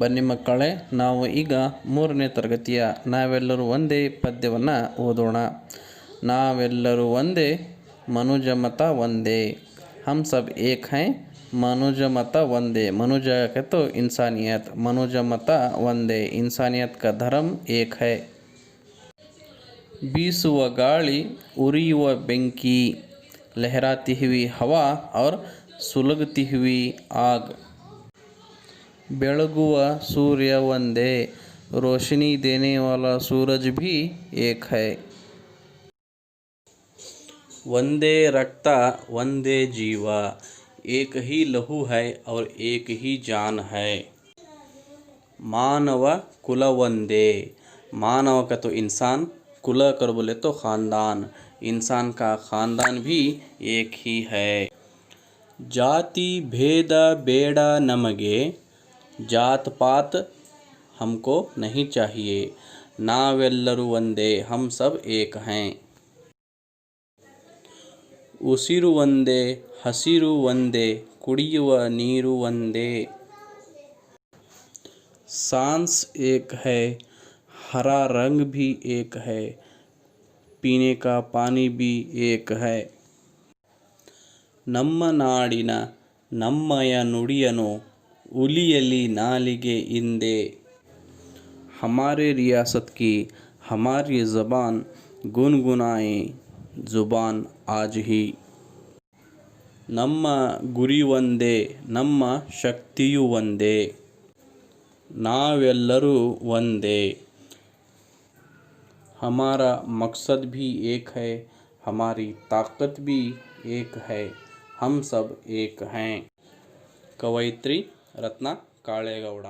ಬನ್ನಿ ಮಕ್ಕಳೇ ನಾವು ಈಗ ಮೂರನೇ ತರಗತಿಯ ನಾವೆಲ್ಲರೂ ಒಂದೇ ಪದ್ಯವನ್ನು ಓದೋಣ ನಾವೆಲ್ಲರೂ ಒಂದೇ ಮನುಜ ಮತ ಒಂದೇ हम सब एक हैं मनुज मत वंदे मनुज के तो इंसानियत मनुज मत वंदे इंसानियत का धर्म एक है ಬೀಸುವ ಗಾಳಿ ಉರಿಯುವ ಬೆಂಕಿ लहराती हुई हवा और सुलगती हुई आग ಬೆಳಗುವ सूर्य वंदे रोशनी देने वाला सूरज भी एक है वंदे रक्त वंदे जीवा एक ही लहू है और एक ही जान है मानव कुल वंदे मानव का तो इंसान कुल कर बोले तो ख़ानदान इंसान का ख़ानदान भी एक ही है जाति भेद बेड़ा नमगे जात पात हमको नहीं चाहिए ನಾವೆಲ್ಲರೂ ಒಂದೇ हम सब एक हैं ಉಸಿರು ಒಂದೇ ಹಸಿರು ಒಂದೇ ಕುಡಿಯುವ ನೀರು ಒಂದೇ सांस एक है हरा रंग भी एक है पीने का पानी भी एक है ನಮ್ಮ ನಾಡಿನ ನಮ್ಮಯ ನುಡಿಯನು ಉಲಿಯಲಿ ನಾಲಿಗೆ ಹಿಂದೆ हमारे रियासत की हमारी ज़बान गुनगुनाए ज़ुबान आज ही ನಮ್ಮ ಗುರಿ ಒಂದೇ ನಮ್ಮ ಶಕ್ತಿಯು ಒಂದೇ ನಾವೆಲ್ಲರೂ ಒಂದೇ हमारा मकसद भी एक है हमारी ताकत भी एक है हम सब एक हैं कवयित्री ರತ್ನ ಕಾಳೇಗೌಡ.